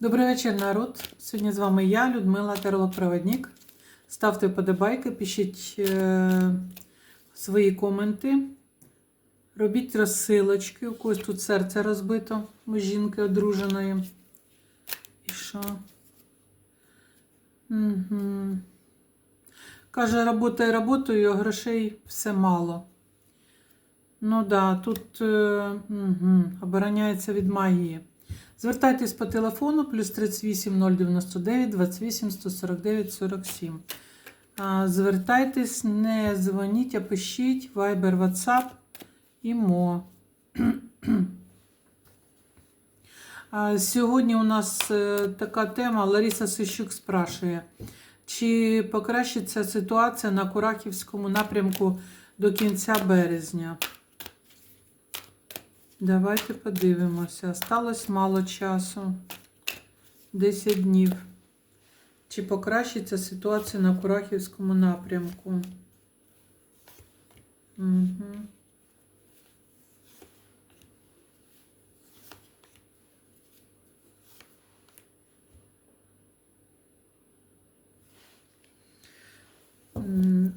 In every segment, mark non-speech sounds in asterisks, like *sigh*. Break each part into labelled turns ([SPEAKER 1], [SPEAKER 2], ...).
[SPEAKER 1] Добрий вечір, народ. Сьогодні з вами я, Людмила Терлок-Проводник. Ставте вподобайки, пишіть е, свої коменти. Робіть розсилочки. У когось тут серце розбито у жінки одруженої. І що? Угу. Каже, работаю, работаю, а грошей все мало. Ну да, тут е, угу, обороняється від магії. Звертайтесь по телефону плюс 38 099 28 149 47. Звертайтесь, не дзвоніть, а пишіть Viber, WhatsApp і мо. *clears throat* Сьогодні у нас е, така тема. Лариса Сищук спрашує, чи покращиться ситуація на Курахівському напрямку до кінця березня? Давайте подивимося. Осталось мало часу. 10 днів. Чи покращиться ситуація на Курахівському напрямку? Угу.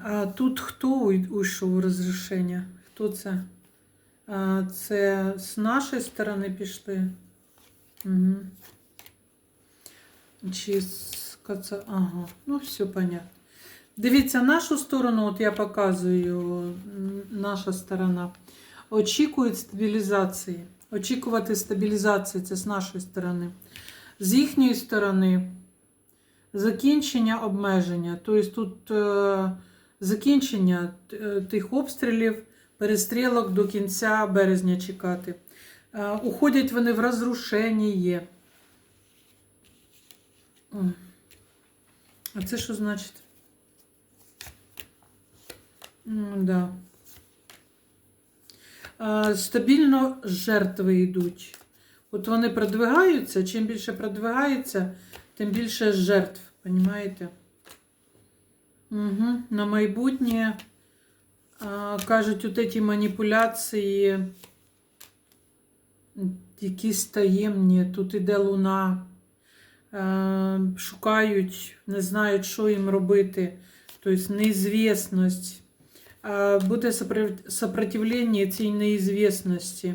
[SPEAKER 1] А тут хто уйшов у розрішення? Хто це? Це з нашої сторони пішли. Угу. Чи з каца... Ага, ну все понятно. Дивіться, нашу сторону, от я показую, наша сторона. Очікують стабілізації. Очікувати стабілізації це з нашої сторони. З їхньої сторони закінчення обмеження. Тобто тут е, закінчення е, тих обстрілів перестрілок до кінця березня чекати. Е, Уходять вони в розрушення. М. А це що значить? Ну, да. Е, Стабільно жертви йдуть. От вони продвигаються, чим більше продвигаються, тим більше жертв. Понимаєте? Угу. На майбутнє. Кажуть, от ці маніпуляції якісь таємні, тут іде луна, Е, шукають, не знають, що їм робити, тобто неізвісність. Е, Буде сопротивлення цій неізвісності.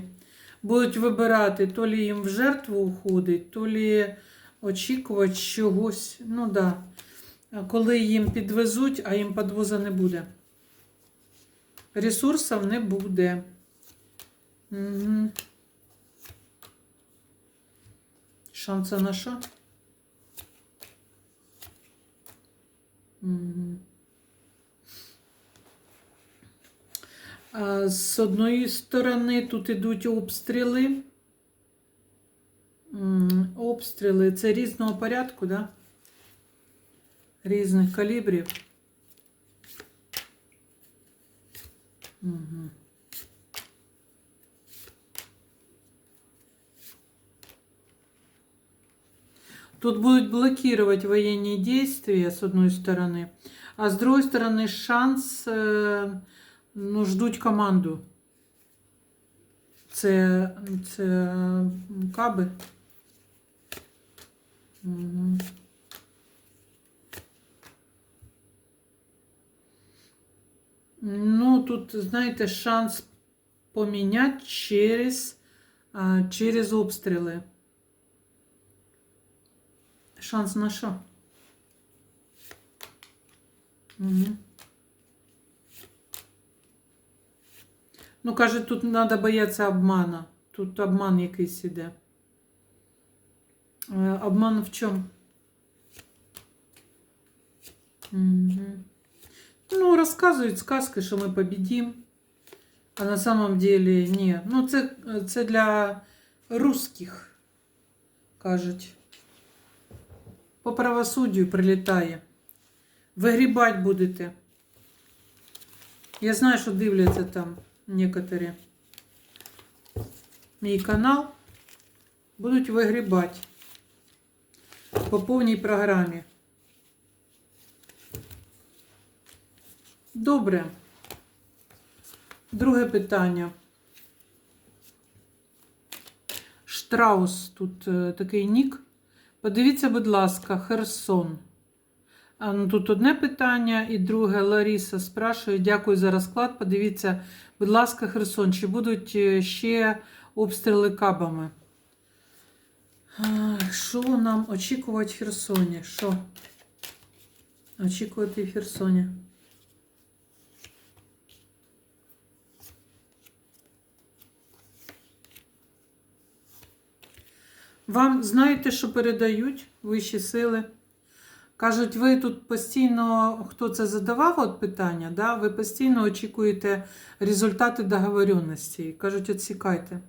[SPEAKER 1] Будуть вибирати, то лі їм в жертву уходить, то лі очікувати чогось. Ну да. Коли їм підвезуть, а їм підвоза не буде. Ресурсів не буде. Угу. Шанса на що? Угу. З одної сторони тут ідуть обстріли. Обстріли це різного порядку, да? Різних калібрів. Угу. Тут будут блокировать военные действия с одной стороны, а с другой стороны шанс е, ну, ждуть команду. Це, це каби. Угу. Ну, тут, знаєте, шанс поміняти через, через обстріли. Шанс на що? Угу. Ну, каже, тут треба боятися обмана. Тут обман якийсь іде. Е, Обман в чому? Угу. Ну, розказують сказки, що ми победим. А на самом деле ні. Ну, це, це для русських, кажуть. По правосуддю прилітає. Вигрібать будете. Я знаю, що дивляться там некоторі. Мій канал. Будуть вигрібати. По повній програмі. Добре. Друге питання. Штраус тут е, такий нік. Подивіться, будь ласка, Херсон. Ну, тут одне питання, і друге Ларіса спрашує. Дякую за розклад. Подивіться, будь ласка, Херсон, чи будуть е, ще обстріли кабами? Що нам очікувати в Херсоні? Що? Очікувати в Херсоні? Вам знаєте, що передають вищі сили? Кажуть, ви тут постійно, хто це задавав от питання, да? ви постійно очікуєте результати договоренності. Кажуть, відсікайте.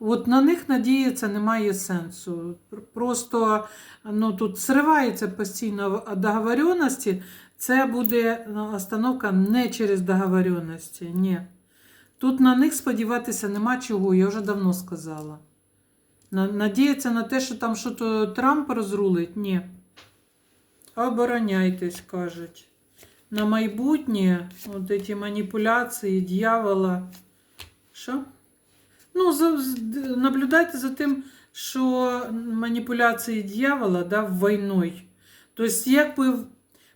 [SPEAKER 1] От на них надіятися немає сенсу. Просто ну, тут зривається постійно договоренності. Це буде ну, остановка не через договоренності. Ні. Тут на них сподіватися нема чого, я вже давно сказала. На- Надіятися на те, що там щось Трамп розрулить? Ні. Обороняйтесь, кажуть. На майбутнє от ці маніпуляції дьявола. Що? Ну, за, наблюдайте за тим, що маніпуляції дьявола да, війною. Тобто, якби,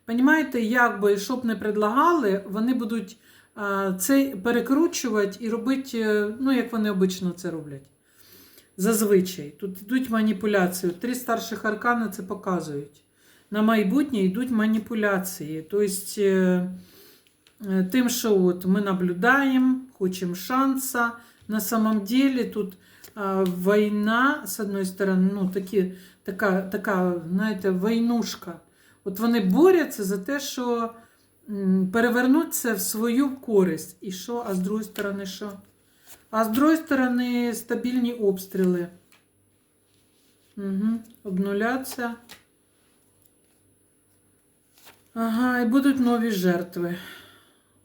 [SPEAKER 1] розумієте, якби щоб не предлагали, вони будуть а, це перекручувати і робити, е, ну, як вони обично це роблять. Зазвичай. Тут йдуть маніпуляції. Три старших аркани це показують. На майбутнє йдуть маніпуляції. Тобто, е, е, тим, що от ми наблюдаємо, хочемо шанса. На самом деле тут а, війна, з одної сторони, ну, такі, така, така, знаєте, войнушка. От вони борються за те, що перевернуть це в свою користь. І що? А з другої сторони, що? А з другої сторони, стабільні обстріли. Угу. Обнуляться. Ага, і будуть нові жертви.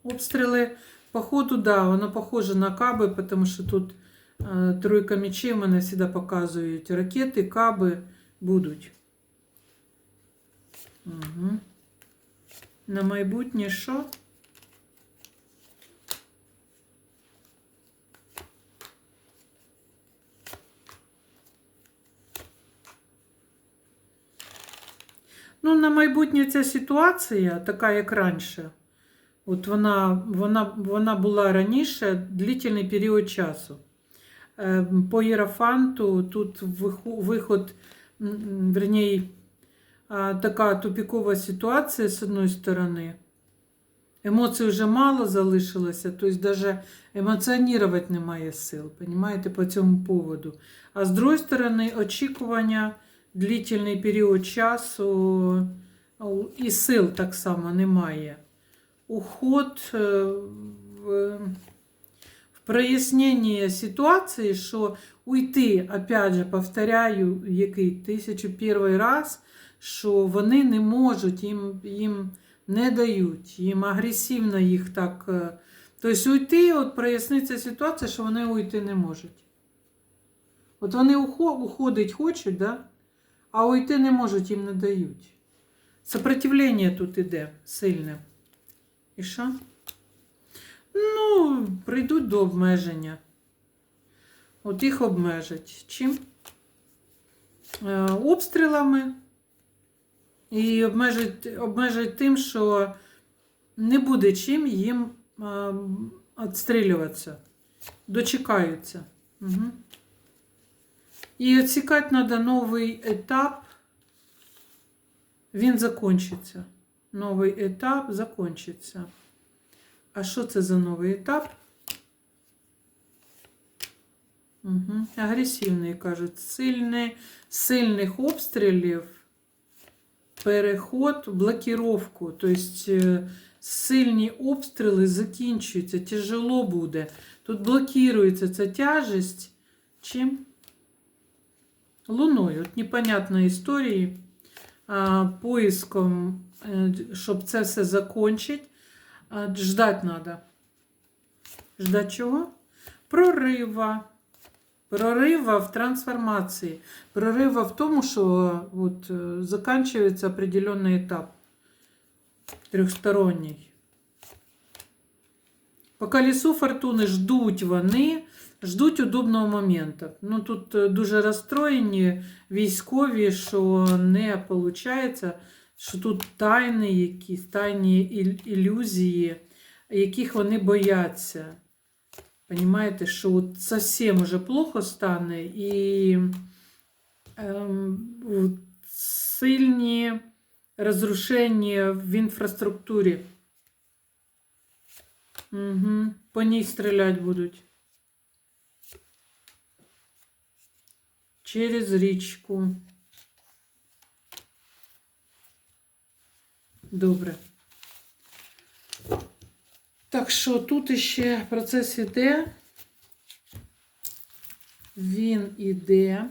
[SPEAKER 1] Обстріли, походу, да, воно похоже на каби, тому що тут е, тройка мечей мене завжди показують. Ракети, каби будуть. Угу. На майбутнє що? Ну, на майбутнє ця ситуація, така як раніше, от вона, вона, вона була раніше длительний період часу. Е, По Єрофанту тут виход, вернее, така тупікова ситуація з одної сторони. Емоцій вже мало залишилося, тобто навіть емоціонувати немає сил, понимаєте, по цьому поводу. А з другої сторони, очікування длительний період часу і сил так само немає. Уход е, в, проясненні ситуації, що уйти, опять же, повторяю, який тисячу перший раз, що вони не можуть, їм, їм не дають, їм агресивно їх так. е, Тобто уйти, от проясниться ситуація, що вони уйти не можуть. От вони уходить хочуть, да? А уйти не можуть, їм не дають. Сопротивлення тут іде сильне. І що? Ну, прийдуть до обмеження. От їх обмежать. Чим? Е, обстрілами. І обмежать, обмежать тим, що не буде чим їм відстрілюватися. Дочекаються. Угу. І відсікати треба новий етап. Він закінчиться. Новий етап закінчиться. А що це за новий етап? Угу. Агресивний, кажуть, сильний, сильних обстрілів, переход, блокировку. Тобто е, сильні обстріли закінчуються, тяжело буде. Тут блокується ця тяжесть. Чим? Луною. От непонятної історії. Поиском, е, щоб це все закончить. Ждать треба. Ждать чого? Прорива. Прорива в трансформації. Прорива в тому, що от, е, закінчується определенний етап. Трьохсторонній. По колесу фортуни ждуть вони ждуть удобного моменту. Ну тут е, дуже розстроєні військові, що не виходить, що тут тайни якісь, тайні іл- ілюзії, яких вони бояться. Понимаєте, що от зовсім уже плохо стане і ем, сильні розрушення в інфраструктурі. Угу. По ній стріляти будуть. Через річку. Добре. Так що тут іще процес іде. Він іде.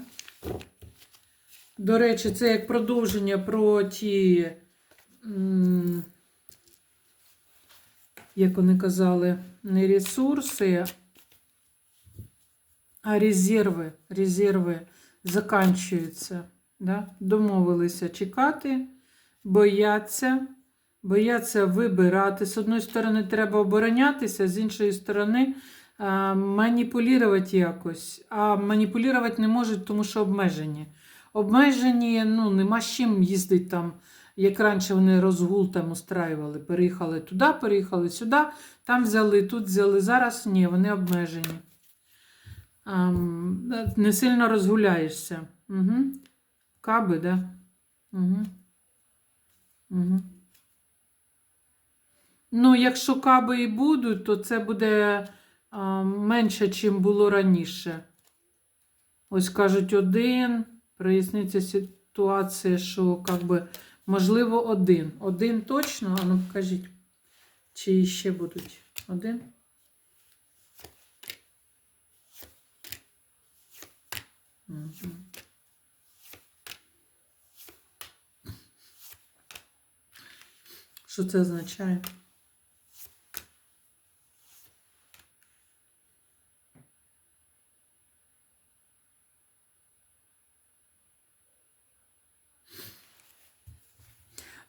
[SPEAKER 1] До речі, це як продовження про ті, м, як вони казали, не ресурси, а резерви. Резерви заканчуються. Да? Домовилися чекати, бояться, бояться вибирати. З одної сторони, треба оборонятися, з іншої сторони, маніпулювати якось. А маніпулювати не можуть, тому що обмежені. Обмежені, ну, нема з чим їздити там. Як раніше вони розгул там устраювали, переїхали туди, переїхали сюди, там взяли, тут взяли. Зараз ні, вони обмежені. Ам, не сильно розгуляєшся. Угу. Каби, да? Угу. Угу. Ну, якщо каби і будуть, то це буде а, менше, ніж було раніше. Ось кажуть, один. Проясниться ситуація, що как би, можливо один. Один точно, а ну покажіть, чи ще будуть один. Що це означає?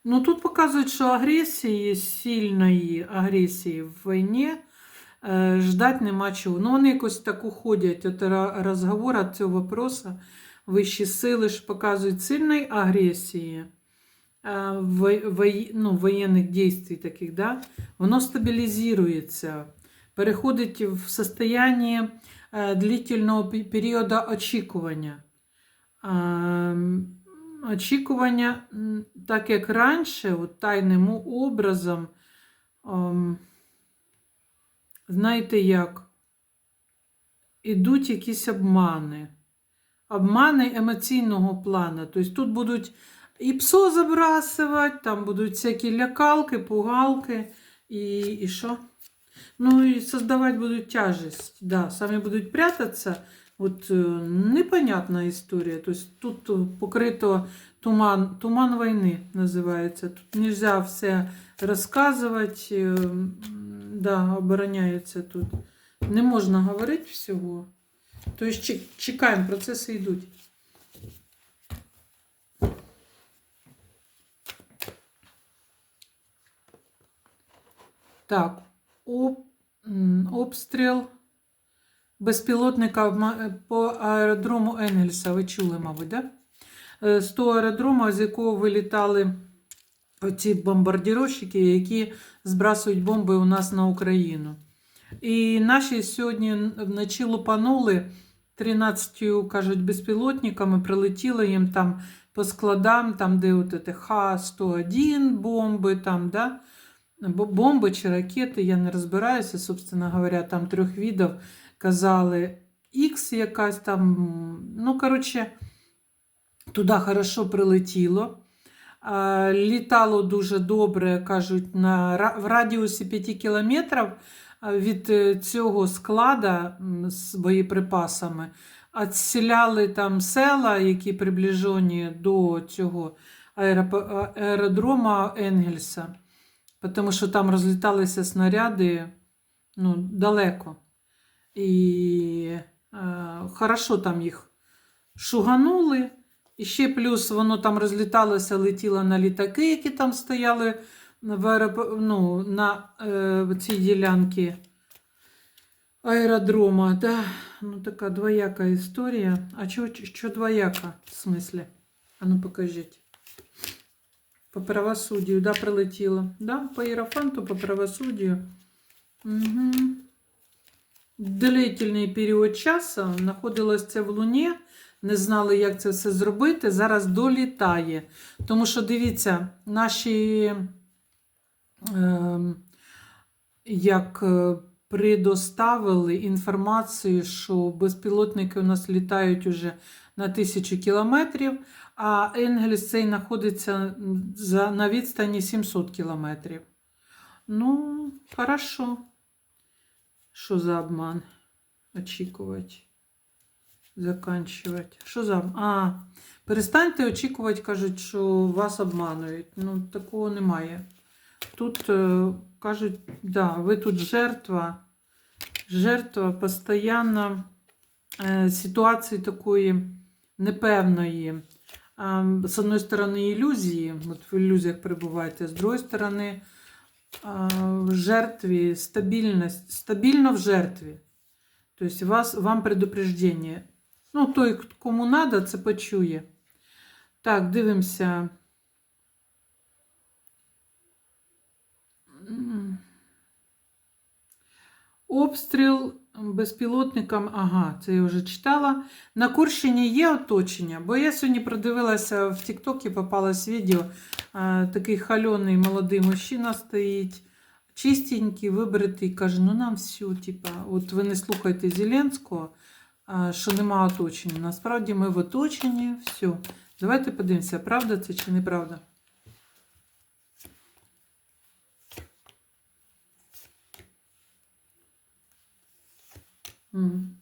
[SPEAKER 1] Ну, тут показують, що агресії, сильної агресії в війні е, ждать нема чого. Ну, вони якось так уходять ра- розговору від цього вопросу. Вищі сили ж показують сильної агресії, е, ну, воєнних дій таких, да? воно стабілізується, переходить в состояние длительного періоду очікування. Очікування, так як раніше, от тайним образом, ем, знаєте як, ідуть якісь обмани. Обмани емоційного плану. Тобто тут будуть і псо забрасувати, там будуть всякі лякалки, пугалки і, і що? Ну і создавати будуть тяжесть. Да, самі будуть прятатися. От е, непонятна історія. Тобто тут е, покрито туман, туман війни називається. Тут не можна все розказувати, е, да, обороняється тут. Не можна говорити всього. Тобто чек- чекаємо, процеси йдуть. Так, об, обстріл безпілотника по аеродрому Енгельса. Ви чули, мабуть, да? Е, З того аеродрому, з якого вилітали оці бомбардировщики, які збрасують бомби у нас на Україну. І наші сьогодні вночі лупанули 13 кажуть, безпілотниками, прилетіло їм там по складам, там, де от це Х-101 бомби, там, да? Бомби чи ракети, я не розбираюся, собственно говоря, там трьох відео казали X якась там. Ну, коротше, туди хорошо прилетіло. Літало дуже добре, кажуть, на, в радіусі 5 кілометрів від е, цього склада з боєприпасами. Отселяли там села, які приближені до цього аеродрома Енгельса, тому що там розліталися снаряди ну, далеко. І е, хорошо там їх шуганули. І ще плюс воно там розліталося, летіло на літаки, які там стояли в аероп... ну, на е, цій ділянці аеродрома, да. Ну, така двояка історія. А чого, що двояка? В смислі? А ну покажіть. По правосуддю, да, прилетіло. Да, по Іерофанту, по правосуддю. Угу. Длительний період часу знаходилось це в Луні, не знали, як це все зробити. Зараз долітає. Тому що дивіться, наші е, як предоставили інформацію, що безпілотники у нас літають уже на тисячу кілометрів, а Енгельс цей знаходиться на відстані 700 кілометрів. Ну, хорошо. Що за обман? Очікувати. Заканчувати. Що за? А, перестаньте очікувати, кажуть, що вас обманують. Ну, такого немає. Тут е, кажуть, да, ви тут жертва. Жертва постійно е, ситуації такої непевної. З одної сторони, ілюзії, от в ілюзіях перебуваєте, з другої сторони, в жертві, стабільність, стабільно в жертві. Тобто вас, вам предупреждення. Ну, той, кому треба, це почує. Так, дивимося. Обстріл безпілотникам, ага, це я вже читала. На Курщині є оточення, бо я сьогодні продивилася в Тіктокі, попалось відео. а, Такий хальоний молодий мужчина стоїть, чистенький, вибритий, каже: ну нам все, типа, от ви не слухайте Зеленського, а, що нема оточення. Насправді ми в оточенні, все. Давайте подивимося, правда це чи неправда. Мгм.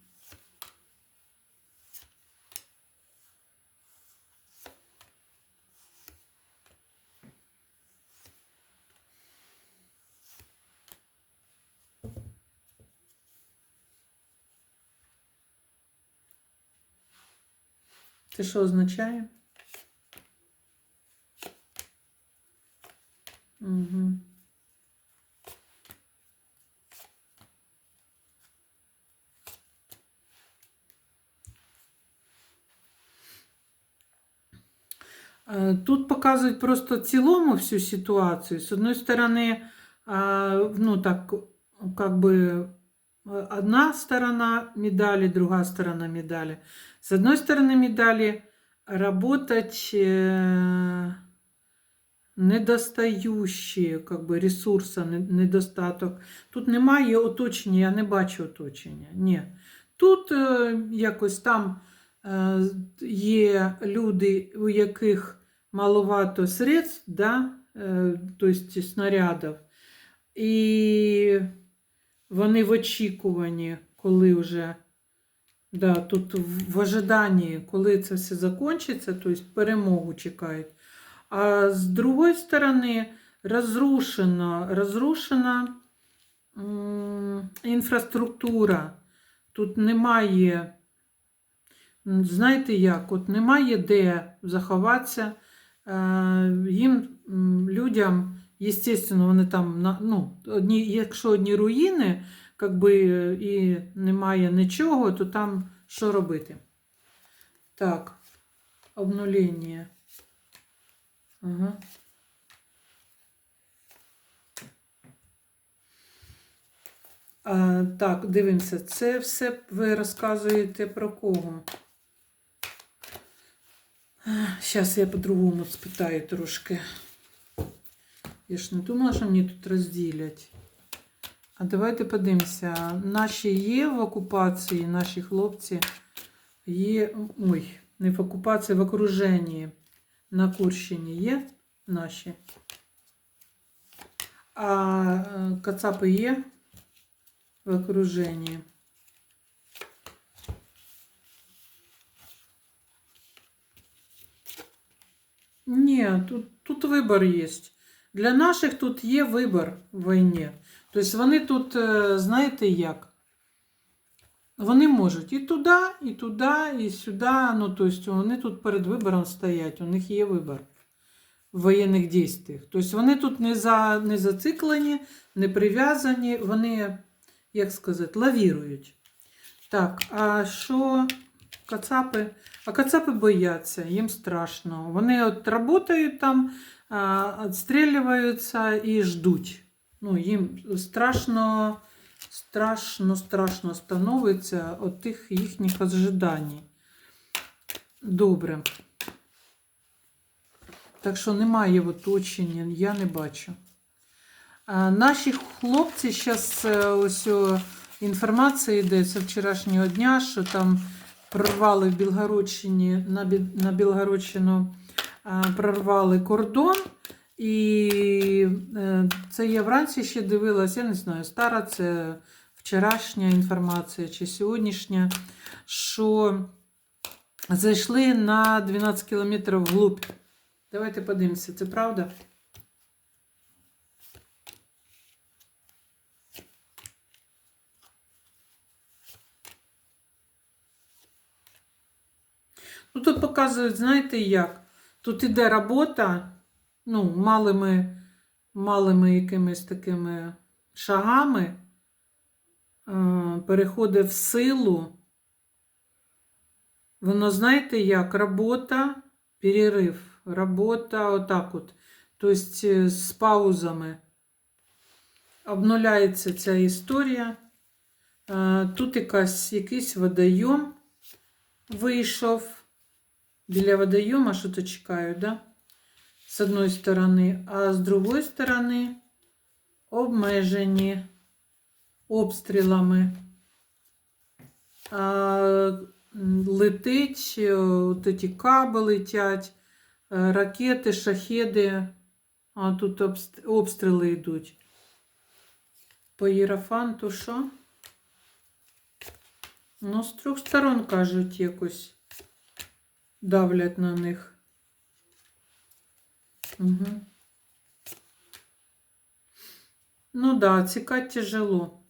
[SPEAKER 1] Це що? Тут показують просто цілому всю ситуацію. З одної сторони, а, ну так, как бы одна сторона медали, другая сторона медали. С одной стороны медали работать э, недостающі, как би, ресурси, не- недостаток. Тут немає оточення, я не бачу оточення. Ні. Тут е, якось там е, є люди, у яких маловато средств, да, е, тобто снарядів, і вони в очікуванні, коли вже да, тут в ожиданні, коли це все закінчиться, тобто перемогу чекають. А з другої сторони, розрушена, розрушена інфраструктура. Тут немає, знаєте як, от немає де заховатися. Е, Їм, людям, естественно, вони там, ну, одні, якщо одні руїни, как би, і немає нічого, то там що робити? Так, обнулення. Ага. А, так, дивимося. Це все ви розказуєте про кого? Зараз я по-другому спитаю трошки. Я ж не думала, що мені тут розділять. А давайте подивимося. Наші є в окупації, наші хлопці є. Ой, не в окупації, в окруженні на Курщині є наші. А е, Кацапи є в окруженні. Ні, тут, тут вибір є. Для наших тут є вибір в війні. Тобто вони тут, е, знаєте як? Вони можуть і туди, і туди, і сюди. Ну, тобто вони тут перед вибором стоять, у них є вибір в воєнних дійствах. Тобто вони тут не, за, не зациклені, не прив'язані, вони як сказати, лавірують. Так, а що кацапи? А кацапи бояться, їм страшно. Вони от працюють там, відстрілюються і ждуть. Ну, їм страшно, страшно, страшно становиться от тих їхніх ожидань. Добре. Так що немає оточення, я не бачу. А, наші хлопці зараз ось о, інформація йде з вчорашнього дня, що там прорвали в Білгородщині на, Бі- Білгородщину прорвали кордон. І е, це я вранці ще дивилась, я не знаю, стара це вчорашня інформація чи сьогоднішня, що зайшли на 12 кілометрів вглубь. Давайте подивимося, це правда? Ну, тут показують, знаєте як? Тут іде робота, ну, малими, малими якимись такими шагами, е, переходить в силу. Воно, знаєте як? Робота, перерив. Робота отак от. Тобто е, з паузами. Обнуляється ця історія. Е, Тут якась, якийсь водойом вийшов. Біля водойома що-то чекаю, да? З одної сторони, а з другої сторони обмежені обстрілами. А, летить, е, от ці каби летять, е, ракети, шахеди, а тут обстріли йдуть. По Єрофанту що? Ну, з трьох сторон кажуть якось давлять на них. Угу. Ну да, цікать тяжело.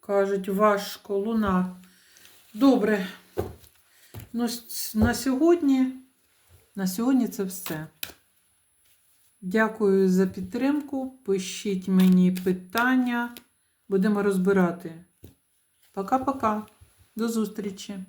[SPEAKER 1] Кажуть, важко, луна. Добре. Ну, на сьогодні, на сьогодні це все. Дякую за підтримку. Пишіть мені питання. Будемо розбирати. Пока-пока. До зустрічі!